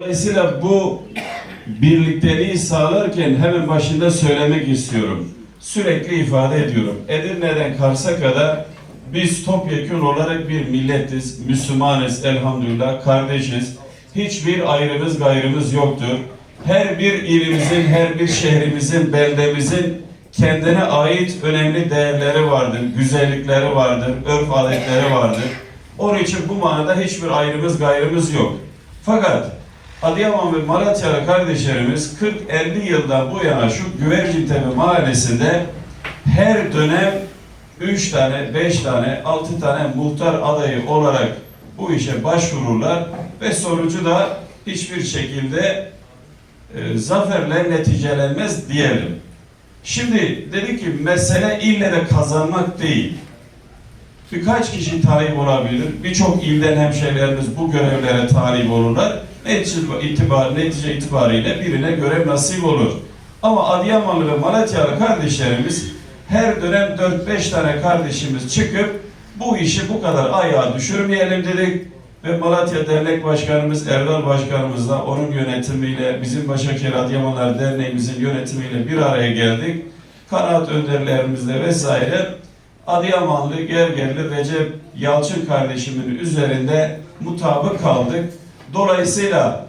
Dolayısıyla bu birlikteliği sağlarken hemen başında söylemek istiyorum. Sürekli ifade ediyorum. Edirne'den Kars'a kadar biz topyekun olarak bir milletiz, Müslümanız elhamdülillah, kardeşiz. Hiçbir ayrımız gayrımız yoktur. Her bir ilimizin, her bir şehrimizin, beldemizin kendine ait önemli değerleri vardır, güzellikleri vardır, örf adetleri vardır. Onun için bu manada hiçbir ayrımız gayrımız yok. Fakat Adıyaman ve Malatyalı kardeşlerimiz 40-50 yıldan bu yana şu Güvercintepe mahallesinde her dönem 3 tane, 5 tane, 6 tane muhtar adayı olarak bu işe başvururlar ve sonucu da hiçbir şekilde e, zaferle neticelenmez diyelim. Şimdi dedi ki mesele ille de kazanmak değil. Birkaç kişi talip olabilir. Birçok ilden hemşehrilerimiz bu görevlere talip olurlar. Netice, itibar, netice itibariyle birine görev nasip olur. Ama Adıyamanlı ve Malatyalı kardeşlerimiz her dönem 4-5 tane kardeşimiz çıkıp bu işi bu kadar ayağa düşürmeyelim dedik. Ve Malatya Dernek Başkanımız Erdal Başkanımızla onun yönetimiyle bizim Başakşehir Adıyamanlar Derneğimizin yönetimiyle bir araya geldik. Kanaat önderlerimizle vesaire Adıyamanlı Gergerli Recep Yalçın kardeşimin üzerinde mutabık kaldık. Dolayısıyla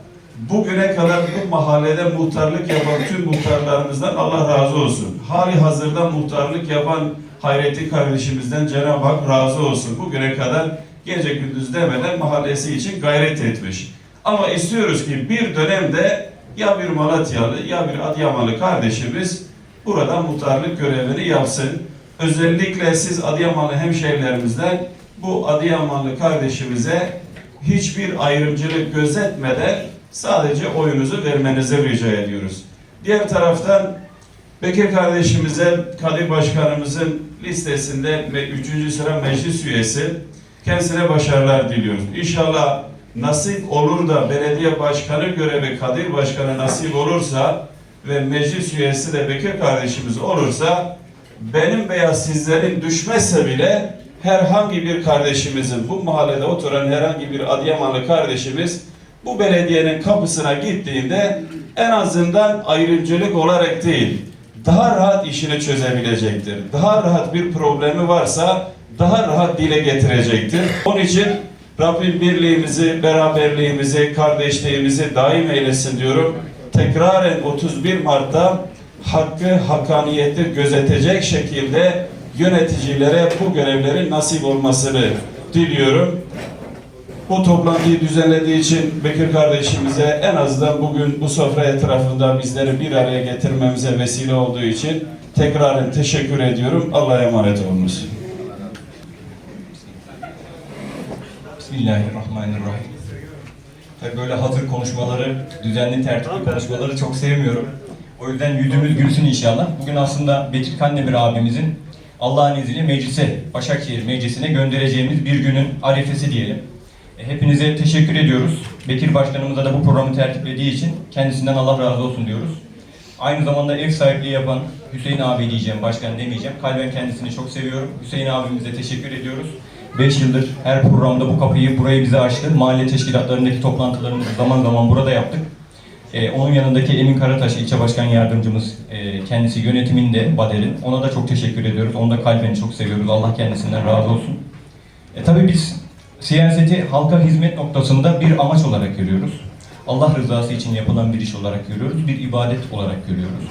bugüne kadar bu mahallede muhtarlık yapan tüm muhtarlarımızdan Allah razı olsun. Hali hazırda muhtarlık yapan Hayrettin kardeşimizden Cenab-ı Hak razı olsun. Bugüne kadar gece gündüz demeden mahallesi için gayret etmiş. Ama istiyoruz ki bir dönemde ya bir Malatyalı ya bir Adıyamanlı kardeşimiz burada muhtarlık görevini yapsın. Özellikle siz Adıyamanlı hemşehrilerimizden bu Adıyamanlı kardeşimize hiçbir ayrımcılık gözetmeden sadece oyunuzu vermenizi rica ediyoruz. Diğer taraftan Bekir kardeşimize Kadir Başkanımızın listesinde ve 3. sıra meclis üyesi kendisine başarılar diliyoruz. İnşallah nasip olur da belediye başkanı görevi Kadir Başkanı nasip olursa ve meclis üyesi de Bekir kardeşimiz olursa benim veya sizlerin düşmezse bile herhangi bir kardeşimizin bu mahallede oturan herhangi bir Adıyamanlı kardeşimiz bu belediyenin kapısına gittiğinde en azından ayrımcılık olarak değil daha rahat işini çözebilecektir. Daha rahat bir problemi varsa daha rahat dile getirecektir. Onun için Rabbim birliğimizi, beraberliğimizi, kardeşliğimizi daim eylesin diyorum. Tekraren 31 Mart'ta hakkı, hakkaniyeti gözetecek şekilde yöneticilere bu görevlerin nasip olmasını diliyorum. Bu toplantıyı düzenlediği için Bekir kardeşimize en azından bugün bu sofra etrafında bizleri bir araya getirmemize vesile olduğu için tekraren teşekkür ediyorum. Allah'a emanet olunuz. Bismillahirrahmanirrahim. Tabii böyle hazır konuşmaları, düzenli tertipli konuşmaları çok sevmiyorum. O yüzden yüzümüz gülsün inşallah. Bugün aslında Bekir Kandemir abimizin Allah'ın izniyle meclise, Başakşehir Meclisi'ne göndereceğimiz bir günün arifesi diyelim. E, Hepinize teşekkür ediyoruz. Bekir Başkanımıza da bu programı tertiplediği için kendisinden Allah razı olsun diyoruz. Aynı zamanda ev sahipliği yapan Hüseyin abi diyeceğim, başkan demeyeceğim. Kalben kendisini çok seviyorum. Hüseyin abimize teşekkür ediyoruz. 5 yıldır her programda bu kapıyı burayı bize açtı. Mahalle teşkilatlarındaki toplantılarımızı zaman zaman burada yaptık. Ee, onun yanındaki Emin Karataş ilçe başkan yardımcımız e, kendisi yönetiminde Bader'in. Ona da çok teşekkür ediyoruz. Onu da kalben çok seviyoruz. Allah kendisinden razı olsun. E, tabii biz siyaseti halka hizmet noktasında bir amaç olarak görüyoruz. Allah rızası için yapılan bir iş olarak görüyoruz. Bir ibadet olarak görüyoruz.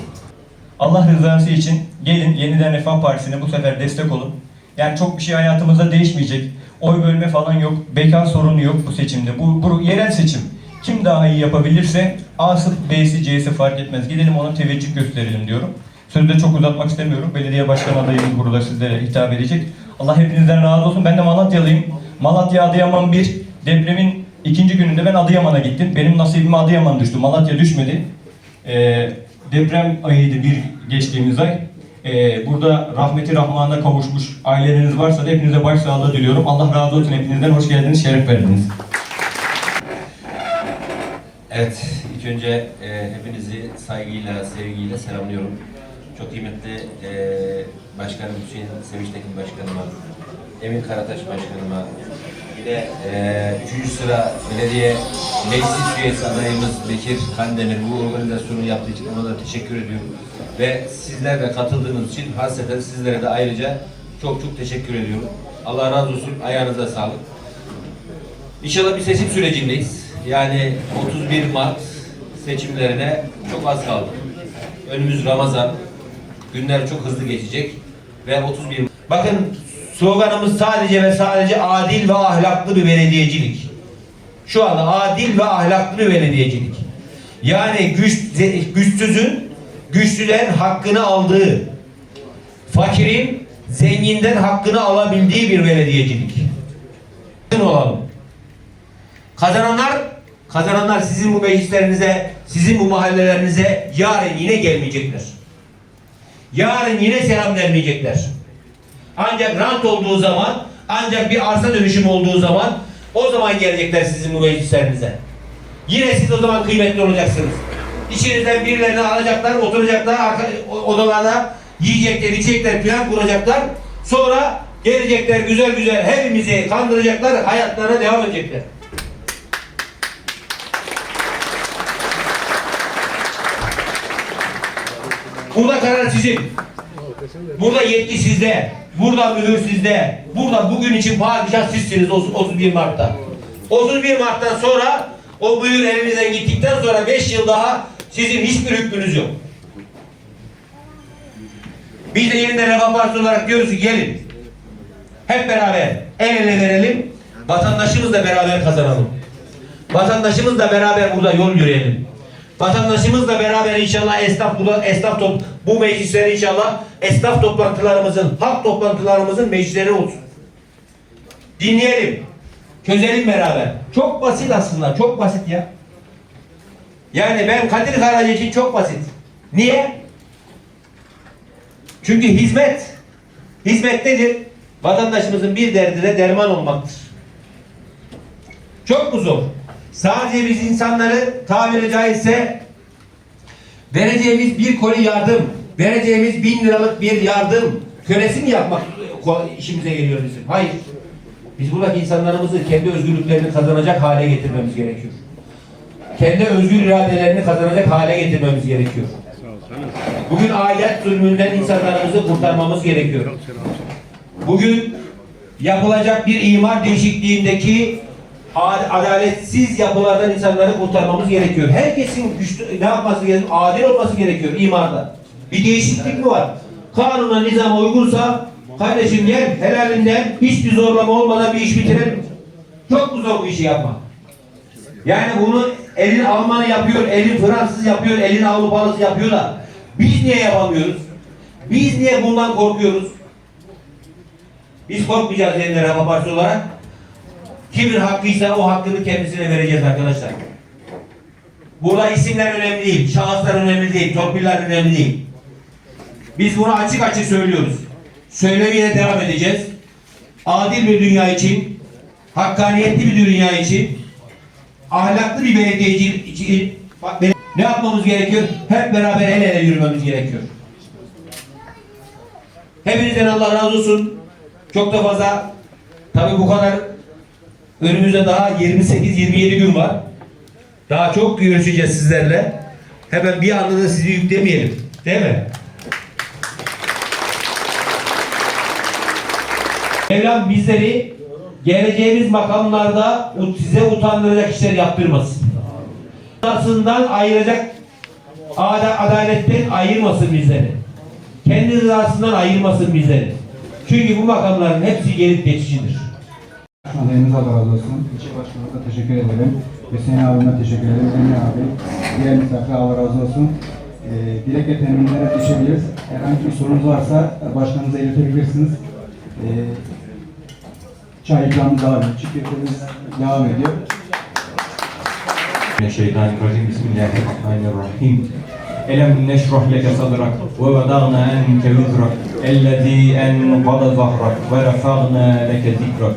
Allah rızası için gelin yeniden Refah Partisi'ne bu sefer destek olun. Yani çok bir şey hayatımızda değişmeyecek. Oy bölme falan yok. Beka sorunu yok bu seçimde. Bu, bu yerel seçim. Kim daha iyi yapabilirse A'sı, B'si, C'si fark etmez. Gidelim ona teveccüh gösterelim diyorum. Sözü de çok uzatmak istemiyorum. Belediye başkan adayımız burada sizlere hitap edecek. Allah hepinizden razı olsun. Ben de Malatyalıyım. Malatya Adıyaman 1. Depremin ikinci gününde ben Adıyaman'a gittim. Benim nasibime Adıyaman düştü. Malatya düşmedi. Ee, deprem ayıydı bir geçtiğimiz ay. Ee, burada rahmeti rahmana kavuşmuş aileleriniz varsa da hepinize başsağlığı diliyorum. Allah razı olsun hepinizden. Hoş geldiniz, şeref verdiniz. Evet, ilk önce e, hepinizi saygıyla, sevgiyle selamlıyorum. Çok kıymetli e, Başkanım Hüseyin Sevinç Tekin Başkanıma, Emin Karataş Başkanıma, Yine e, üçüncü sıra belediye meclis üyesi adayımız Bekir Kandemir bu organizasyonu yaptığı için ona da teşekkür ediyorum. Ve sizler de katıldığınız için hasreten sizlere de ayrıca çok çok teşekkür ediyorum. Allah razı olsun. Ayağınıza sağlık. İnşallah bir seçim sürecindeyiz. Yani 31 Mart seçimlerine çok az kaldı. Önümüz Ramazan. Günler çok hızlı geçecek. Ve 31 Bakın sloganımız sadece ve sadece adil ve ahlaklı bir belediyecilik. Şu anda adil ve ahlaklı bir belediyecilik. Yani güç, güçsüzün güçlüden hakkını aldığı, fakirin zenginden hakkını alabildiği bir belediyecilik. Olalım. Kazananlar kazananlar sizin bu meclislerinize, sizin bu mahallelerinize yarın yine gelmeyecekler. Yarın yine selam vermeyecekler. Ancak rant olduğu zaman, ancak bir arsa dönüşümü olduğu zaman o zaman gelecekler sizin bu meclislerinize. Yine siz o zaman kıymetli olacaksınız. İçinizden birilerini alacaklar, oturacaklar arka, o- odalarda yiyecekler, içecekler plan kuracaklar. Sonra gelecekler güzel güzel hepimizi kandıracaklar, hayatlarına devam edecekler. Burada karar sizin. Burada yetki sizde. Burada mühür sizde. Burada bugün için padişah sizsiniz 31 Mart'ta. 31 Mart'tan sonra o mühür elinizden gittikten sonra 5 yıl daha sizin hiçbir hükmünüz yok. Biz de yeniden Refah Partisi olarak diyoruz ki gelin. Hep beraber el ele verelim. Vatandaşımızla beraber kazanalım. Vatandaşımızla beraber burada yol yürüyelim. Vatandaşımızla beraber inşallah esnaf esnaf top, bu meclisler inşallah esnaf toplantılarımızın, halk toplantılarımızın meclisleri olsun. Dinleyelim. Çözelim beraber. Çok basit aslında. Çok basit ya. Yani ben Kadir Karaca için çok basit. Niye? Çünkü hizmet. Hizmet nedir? Vatandaşımızın bir derdine derman olmaktır. Çok mu zor? Sadece biz insanları tabiri caizse vereceğimiz bir koli yardım, vereceğimiz bin liralık bir yardım kölesi mi yapmak işimize geliyor bizim? Hayır. Biz buradaki insanlarımızı kendi özgürlüklerini kazanacak hale getirmemiz gerekiyor. Kendi özgür iradelerini kazanacak hale getirmemiz gerekiyor. Bugün aile zulmünden insanlarımızı kurtarmamız gerekiyor. Bugün yapılacak bir imar değişikliğindeki adaletsiz yapılardan insanları kurtarmamız gerekiyor. Herkesin güçlü, ne yapması gerekiyor? Adil olması gerekiyor imarda. Bir değişiklik mi var? Kanuna, nizama uygunsa kardeşim gel helalinden hiçbir zorlama olmadan bir iş bitirelim. Çok mu zor bu işi yapmak? Yani bunu elin Almanı yapıyor, elin Fransız yapıyor, elin Avrupalısı yapıyor da biz niye yapamıyoruz? Biz niye bundan korkuyoruz? Biz korkmayacağız yeniden Refah Partisi olarak. Kimin hakkıysa o hakkını kendisine vereceğiz arkadaşlar. Burada isimler önemli değil, şahıslar önemli değil, torpiller önemli değil. Biz bunu açık açık söylüyoruz. Söylemeye devam edeceğiz. Adil bir dünya için, hakkaniyetli bir dünya için, ahlaklı bir belediyeci için ne yapmamız gerekiyor? Hep beraber el ele yürümemiz gerekiyor. Hepinizden Allah razı olsun. Çok da fazla tabi bu kadar önümüzde daha 28-27 gün var. Daha çok görüşeceğiz sizlerle. Hemen bir anda da sizi yüklemeyelim. Değil mi? Mevlam bizleri geleceğimiz makamlarda size utandıracak işler yaptırmasın. Rızasından ayıracak ada- adaletten ayırmasın bizleri. Kendi rızasından ayırmasın bizleri. Çünkü bu makamların hepsi gelip geçicidir. Adayınız Allah razı olsun. İçi başkanımıza teşekkür ederim. Hüseyin abime teşekkür ederim. Emre abi. Diğer misafir Allah razı olsun. Ee, dilek ve teminlere düşebiliriz. Herhangi bir sorunuz varsa başkanımıza iletebilirsiniz. Ee, çay ikramı devam ediyor. Çiftliklerimiz devam ediyor. Mineşşeytanirracim. Bismillahirrahmanirrahim. Elem neşrah leke sadrak ve vada'na enke vizrak ellezî enqada zahrak ve refa'na leke zikrak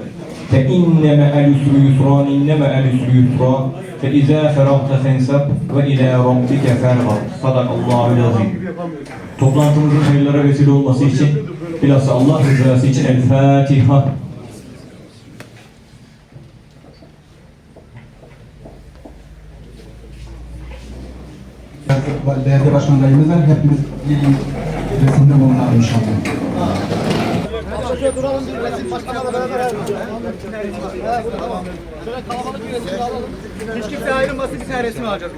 فإنما اليسر يسرا إنما اليسر يسرا فإذا فرغت فانسب وإلى ربك فارغب صدق الله العظيم Toplantımızın hayırlara vesile olması için bilhassa Allah rızası için El Fatiha Değerli başkanlarımızdan hepimiz iyi resimde bulunalım inşallah. Şöyle duralım bir resim başkanla beraber ayrılın. Tamam. Şöyle kalabalık bir resim alalım. Hiç kimse ayrılmasın bir tane resim alacağız.